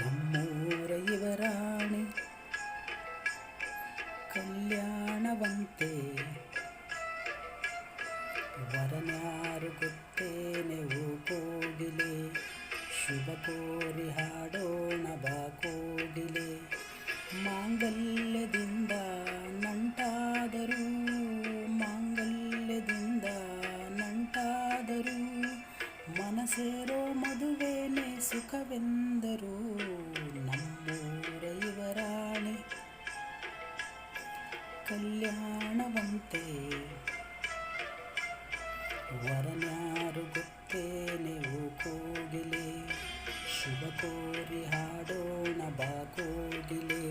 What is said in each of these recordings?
ನಮ್ಮೂರ ಇವರಾಣಿ ಕಲ್ಯಾಣವಂತೆ ವರನಾರು ಗೊತ್ತೇನೆ ಓ ಕೋಗಿಲೆ, ಶುಭ ಕೋರಿ ಹಾಡೋಣ ಬಾ ಕೋಗಿಲೆ. ಮಾಂಗಲ್ಯದಿಂದ ನಂಟಾದರೂ ಮಾಂಗಲ್ಯದಿಂದ ನಂಟಾದರೂ ಮನಸೇರೋ ಮದುವೆನೆ ಸುಖವೆಂದರು ವರನ್ಯಾರು ಗೊತ್ತೇನೆ, ಓ ಕೋಗಿಲೆ, ಶುಭ ಕೋರಿ ಹಾಡೋಣ, ಬಾ ಕೋಗಿಲೆ.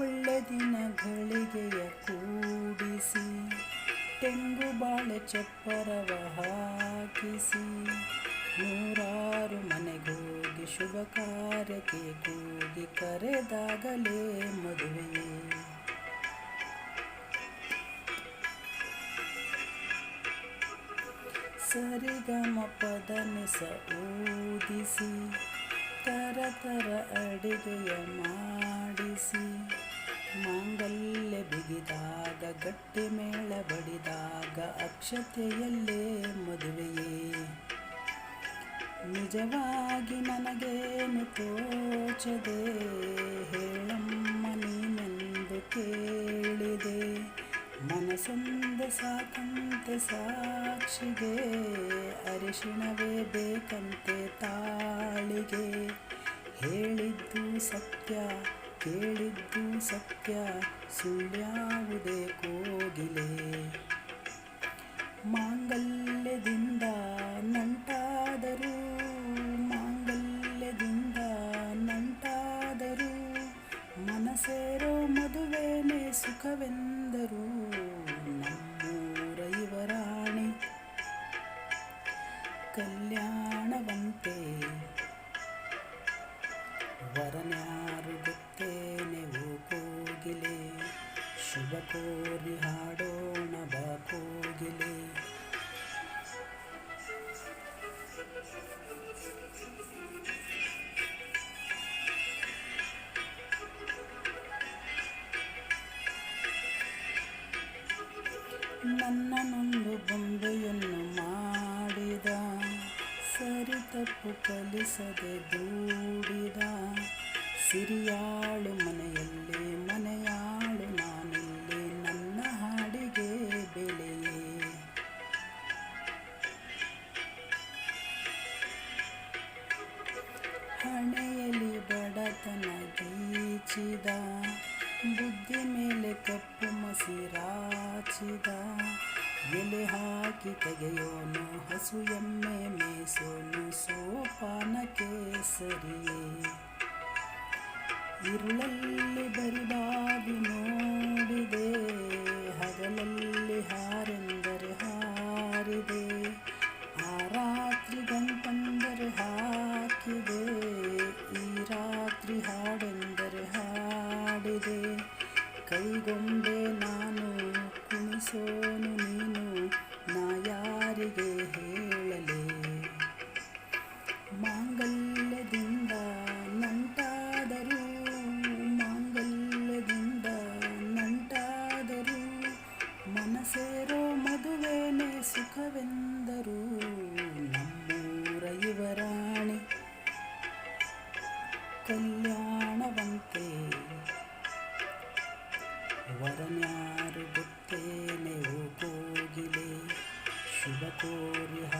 ಒಳ್ಳೆ ದಿನಗಳಿಗೆಯ ಕೂಡಿಸಿ, ತೆಂಗು ಬಾಳೆ ಚಪ್ಪರವ ಹಾಕಿಸಿ, ನೂರಾರು ಶುಭ ಕಾರ್ಯಕ್ಕೆ ಕೂಗಿ ಕರೆದಾಗಲೇ ಮದುವೆ. ಸರಿಗಮಪದನಿಸ ಊದಿಸಿ, ತರ ತರ ಅಡಿಗೆಯ ಮಾಡಿಸಿ, ಮಾಂಗಲ್ಯ ಬಿಗಿದಾಗ, ಗಟ್ಟಿ ಮೇಳ ಬಡಿದಾಗ, ಅಕ್ಷತೆಯಲ್ಲೇ ಮದುವೆಯೇ. ನಿಜವಾಗಿ ನನಗೇನು ತೋಚದೆ? ಹೇಳಮ್ಮ, ನೀನೆಂದು ಕೇಳಿದೆ. ಮನಸೊಂದು ಸಾಕಂತೆ ಸಾಕ್ಷಿಗೆ, ಅರಿಶಿಣವೇ ಬೇಕಂತೆ ತಾಳಿಗೆ. ಹೇಳಿದ್ದು ಸತ್ಯ, ಕೇಳಿದ್ದು ಸತ್ಯ ಸುಳ್ಳ್ಯಾವುದೇ ಕೋಗಿಲೆ. ಮಾಂಗಲ್ಯದಿಂದ ಮನಸೇರೋ ಮದುವೆನೇ ಸುಖವೆಂದರು ನಮ್ಮೂರ ಇವರಾಣಿ ಕಲ್ಯಾಣವಂತೆ ವರನ್ಯಾರು ಗೊತ್ತೇನೆ ಕೋಗಿಲೆ ಶುಭ ಕೋರಿ ಹಾಡೋಣ ಕೋಗಿಲೆ. ನನ್ನನೊಂದು ಬೊಂಬೆಯನ್ನು ಮಾಡಿದ. ಸರಿ ತಪ್ಪು ಕಲಿಸದೆ ದೂಡಿದ. ಸಿರಿಯಾಳು ಮನೆಯಲ್ಲಿ, ಮನೆಯಾಳು ನಾನಿಲ್ಲಿ, ನನ್ನ ಹಾಡಿಗೆ ಬೆಲೆಯೇ? ಹಣೆಯಲ್ಲಿ ಬಡತನ ಗೀಚಿದ. ಬುದ್ಧಿ ಮೇಲೆ ಕಪ್ಪು ಮಸಿರಾಚಿದ ಎಲೆ ಹಾಕಿ ತೆಗೆಯೋನು, ಹಸು ಎಮ್ಮೆ ಮೇಸೋನು ಸೋಪಾನ ಕೇಸರಿ. ಇರುಳಲ್ಲಿ ಬರಿಬಾವಿ ನೋಡಿದೆ, ಹಗಲಲ್ಲಿ ಹಾರೆಂದರೆ ಹಾರಿದೆ. ಆ ರಾತ್ರಿ ಗಂಟೆಂದರೆ ಹಾಕಿದೆ, ಈ ರಾತ್ರಿ ಹಾಡೆಂದರೆ ಹಾಡಿದೆ. ಕೈಗೊಂಡೆ ನಾನು ಕುಣಿಸೋನು ನೀನು, ನಾ ಯಾರಿಗೆ ಹೇಳಲೆ? ಮಾಂಗಲ್ಯದಿಂದ ನಂಟಾದರೂ ಮಾಂಗಲ್ಯದಿಂದ ನಂಟಾದರೂ, ಮನಸೇರೋ ಮದುವೆನೇ ಸುಖವೆಂದರು, ನಮ್ಮೂರ ಇವರಾಣಿ ಕಲ್ಯಾಣ वरम्यारुबुद्धेन योगोगिले शिवकोर्यः